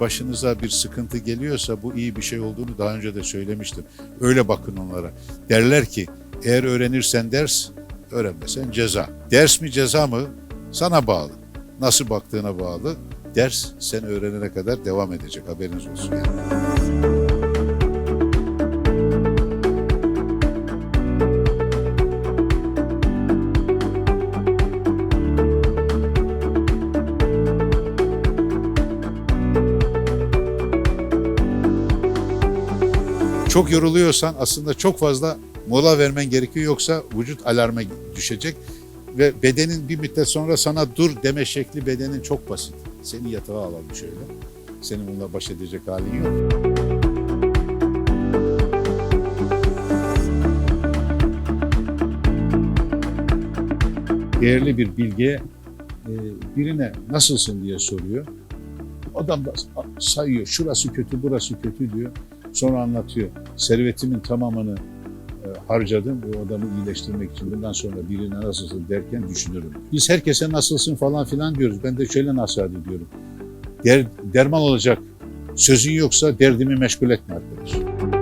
başınıza bir sıkıntı geliyorsa bu iyi bir şey olduğunu daha önce de söylemiştim. Öyle bakın onlara. Derler ki eğer öğrenirsen ders, öğrenmesen ceza. Ders mi ceza mı sana bağlı. Nasıl baktığına bağlı. Ders sen öğrenene kadar devam edecek haberiniz olsun. Yani. Çok yoruluyorsan aslında çok fazla mola vermen gerekiyor yoksa vücut alarma düşecek ve bedenin bir müddet sonra sana dur deme şekli bedenin çok basit. Seni yatağa alalım şöyle. Senin bununla baş edecek halin yok. Değerli bir bilgiye e, birine nasılsın diye soruyor. Adam da sayıyor. Şurası kötü, burası kötü diyor. Sonra anlatıyor. Servetimin tamamını e, harcadım o adamı iyileştirmek için. Bundan sonra birine nasılsın derken düşünürüm. Biz herkese nasılsın falan filan diyoruz. Ben de şöyle nasihat ediyorum. Der, derman olacak sözün yoksa derdimi meşgul etme arkadaş.